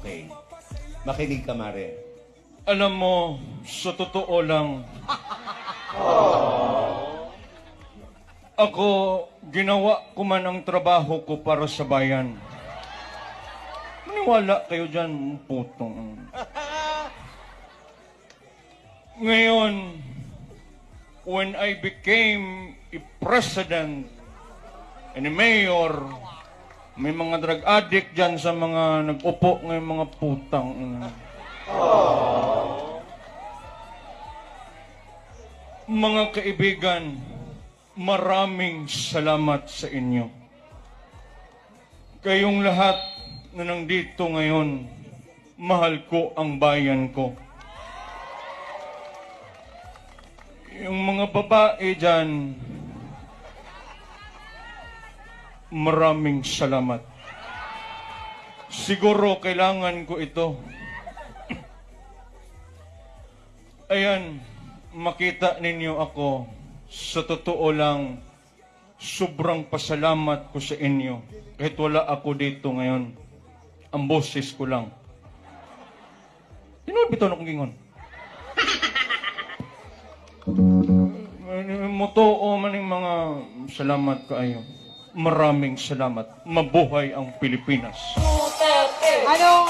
Okay. Makinig ka, Mare. Alam mo, sa totoo lang, ako, ginawa ko man ang trabaho ko para sa bayan. Maniwala kayo dyan, putong. Ngayon, when I became a president and a mayor, may mga drug addict dyan sa mga nag-upo ngayon mga putang. ina. Mga kaibigan, maraming salamat sa inyo. Kayong lahat na nandito ngayon, mahal ko ang bayan ko. Yung mga babae dyan, maraming salamat. Siguro kailangan ko ito. Ayan, makita ninyo ako. Sa totoo lang, sobrang pasalamat ko sa inyo. Kahit wala ako dito ngayon. Ang boses ko lang. Tinood bito na kong gingon. Motoo man yung mga salamat kaayo. Maraming salamat. Mabuhay ang Pilipinas. Anong